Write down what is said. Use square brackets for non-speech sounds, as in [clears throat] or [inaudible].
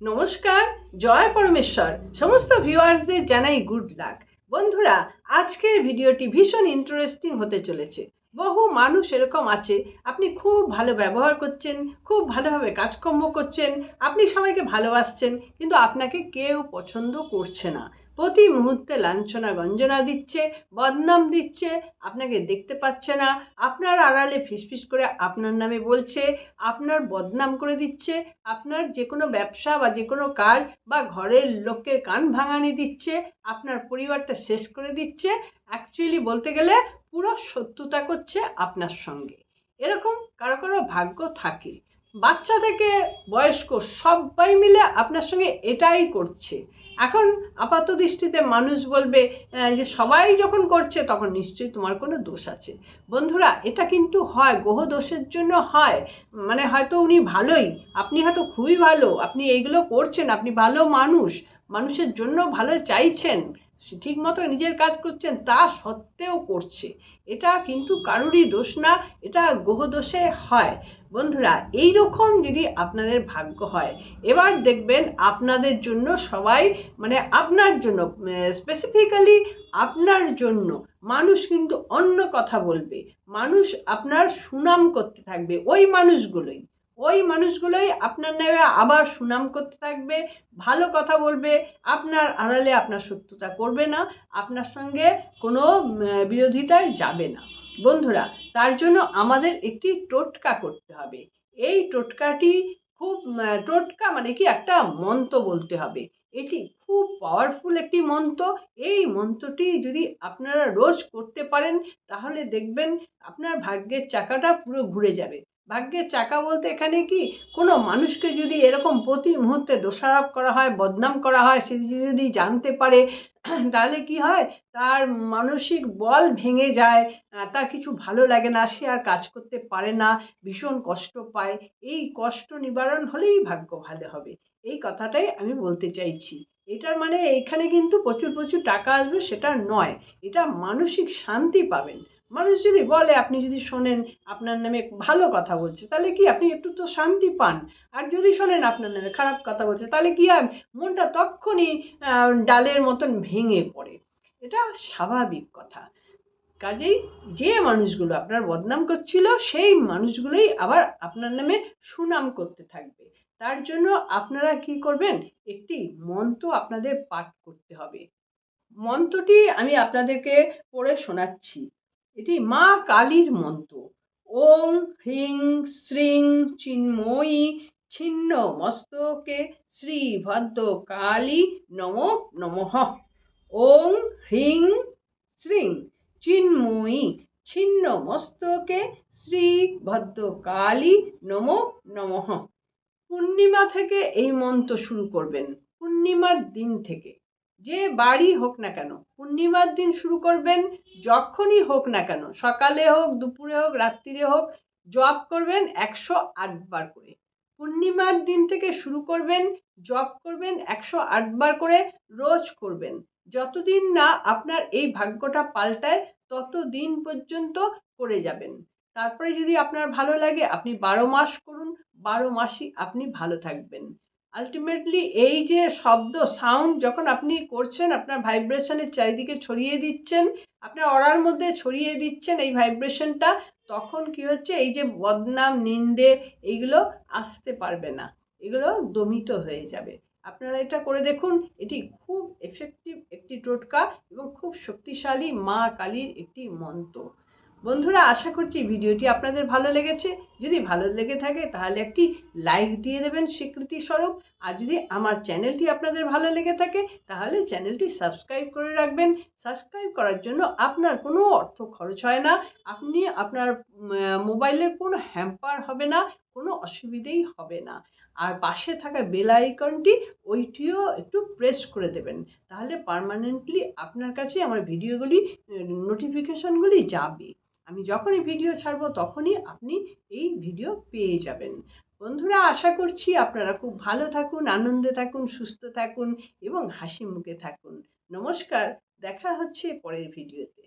নমস্কার, জয় পরমেশ্বর। সমস্ত ভিউয়ার্সদের জানাই গুড লাক। বন্ধুরা, আজকের ভিডিওটি ভীষণ ইন্টারেস্টিং হতে চলেছে। বহু মানুষ এরকম আছে, আপনি খুব ভালো ব্যবহার করছেন, খুব ভালোভাবে কাজকর্ম করছেন, আপনি সবাইকে ভালোবাসছেন, কিন্তু আপনাকে কেউ পছন্দ করছে না। প্রতি মুহূর্তে লাঞ্ছনা গঞ্জনা দিচ্ছে, বদনাম দিচ্ছে, আপনাকে দেখতে পাচ্ছে না। আপনার আড়ালে ফিসফিস করে আপনার নামে বলছে, আপনার বদনাম করে দিচ্ছে, আপনার যে কোনো ব্যবসা বা যে কোনো কাজ বা ঘরের লোকের কান ভাঙানি দিচ্ছে, আপনার পরিবারটা শেষ করে দিচ্ছে। অ্যাকচুয়ালি বলতে গেলে পুরো শত্রুতা করছে আপনার সঙ্গে। এরকম কারও কারও ভাগ্য থাকে। বাচ্চা থেকে বয়স্ক সবাই মিলে আপনার সঙ্গে এটাই করছে। এখন আপাত দৃষ্টিতে মানুষ বলবে যে সবাই যখন করছে, তখন নিশ্চয়ই তোমার কোনো দোষ আছে। বন্ধুরা, এটা কিন্তু হয়, গ্রহ দোষের জন্য হয়। মানে হয়তো উনি ভালোই, আপনি হয়তো খুবই ভালো, আপনি এইগুলো করছেন, আপনি ভালো মানুষ, মানুষের জন্য ভালো চাইছেন। ঠিক মতো নিজের কাজ করছেন তা সত্ত্বেও করছে। এটা কিন্তু কারুরই দোষ না, এটা গ্রহ দোষে হয়। বন্ধুরা এই রকম যদি আপনাদের ভাগ্য হয়, এবার দেখবেন আপনাদের জন্য সবাই মানে আপনার জন্য স্পেসিফিক্যালি আপনার জন্য মানুষ কিন্তু অন্য কথা বলবে। মানুষ আপনার সুনাম করতে থাকবে, ওই মানুষগুলোই। ওই মানুষগুলোই আপনার নামে আবার সুনাম করতে থাকবে, ভালো কথা বলবে, আপনার আড়ালে আপনার শত্রুতা করবে না, আপনার সঙ্গে কোনো বিরোধিতায় যাবে না। বন্ধুরা, তার জন্য আমাদের একটি টোটকা করতে হবে। এই টোটকাটি খুব টোটকা মানে কি একটা মন্ত্র বলতে হবে। এটি খুব পাওয়ারফুল একটি মন্ত্র। এই মন্ত্রটি যদি আপনারা রোজ করতে পারেন, তাহলে দেখবেন আপনার ভাগ্যের চাকাটা পুরো ঘুরে যাবে। ভাগ্যের চাকা বলতে এখানে কি? কোনো মানুষকে যদি এরকম প্রতি মুহূর্তে দোষারোপ করা হয়, বদনাম করা হয়, সে যদি জানতে পারে, [clears throat] তাহলে কি হয়? তার মানসিক বল ভেঙে যায় তার কিছু ভালো লাগে না, সে আর কাজ করতে পারে না, ভীষণ কষ্ট পায়। এই কষ্ট নিবারণ হলেই ভাগ্য ভালো হবে। এই কথাটাই আমি বলতে চাইছি। এটার মানে এইখানে কিন্তু প্রচুর প্রচুর টাকা আসবে, সেটা নয়। এটা মানসিক শান্তি পাবেন। মানুষ যদি বলে, আপনি যদি শোনেন, আপনার নামে ভালো কথা বলছে, তাহলে কি আপনি একটু তো শান্তি পান? আর যদি শোনেন, আপনার নামে খারাপ কথা বলছে, তাহলে কি মনটা তক্ষুনি ডালের মতন ভেঙে পড়ে? এটা স্বাভাবিক কথা। কাজেই যে মানুষগুলো আপনার বদনাম করছিল, সেই মানুষগুলোই আবার আপনার নামে সুনাম করতে থাকবে। তার জন্য আপনারা কি করবেন? একটি মন্ত্র আপনাদের পাঠ করতে হবে। মন্ত্রটি আমি আপনাদেরকে পড়ে শোনাচ্ছি। এটি মা কালীর মন্ত্র। ওং হ্রিং শ্রীং চিন্ময়ী ছিন্ন মস্তকে শ্রী ভদ্র কালী নম নমঃ। ওং হ্রিং শ্রীং চিন্ময়ী ছিন্ন মস্তকে শ্রী ভদ্র কালী নম নমঃ। পূর্ণিমা থেকে এই মন্ত্র শুরু করবেন, পূর্ণিমার দিন থেকে। যে বাড়ি হোক না কেন, পূর্ণিমার দিন শুরু করবেন, যখনই হোক না কেন, সকালে হোক, দুপুরে হোক, রাত্রিরে হোক, জপ করবেন একশো আটবার করে। পূর্ণিমার দিন থেকে শুরু করবেন, জপ করবেন একশো আটবার করে, রোজ করবেন। যতদিন না আপনার এই ভাগ্যটা পাল্টায়, ততদিন পর্যন্ত করে যাবেন। তারপরে যদি আপনার ভালো লাগে, আপনি বারো মাস করুন, বারো মাসই আপনি ভালো থাকবেন। আলটিমেটলি এই যে শব্দ সাউন্ড যখন আপনি করছেন, আপনার ভাইব্রেশনের চারিদিকে ছড়িয়ে দিচ্ছেন, আপনার অরার মধ্যে ছড়িয়ে দিচ্ছেন এই ভাইব্রেশনটা তখন কি হচ্ছে? এই যে বদনাম, নিন্দে, এইগুলো আসতে পারবে না। এগুলো দমিত হয়ে যাবে। আপনারা এটা করে দেখুন, এটি খুব এফেক্টিভ একটি টোটকা এবং খুব শক্তিশালী মা কালীর একটি মন্ত্র। বন্ধুরা, আশা করছি ভিডিওটি আপনাদের ভালো লেগেছে। যদি ভালো লেগে থাকে, তাহলে একটি লাইক দিয়ে দেবেন স্বীকৃতি স্বরূপ। আর যদি আমার চ্যানেলটি আপনাদের ভালো লেগে থাকে, তাহলে চ্যানেলটি সাবস্ক্রাইব করে রাখবেন। সাবস্ক্রাইব করার জন্য আপনার কোনো অর্থ খরচ হয় না। আপনি আপনার মোবাইলের কোনো হ্যাম্পার হবে না, কোনো অসুবিধেই হবে না। আর পাশে থাকা বেল আইকনটি ওইটিও একটু প্রেস করে দেবেন। তাহলে পার্মানেন্টলি আপনার কাছে আমার ভিডিওগুলি নোটিফিকেশনগুলি যাবে। আমি যখনই ভিডিও ছাড়বো তখনই আপনি এই ভিডিও পেয়ে যাবেন। বন্ধুরা, আশা করছি আপনারা খুব ভালো থাকুন, আনন্দে থাকুন, সুস্থ থাকুন এবং হাসি মুখে থাকুন। নমস্কার, দেখা হচ্ছে পরের ভিডিওতে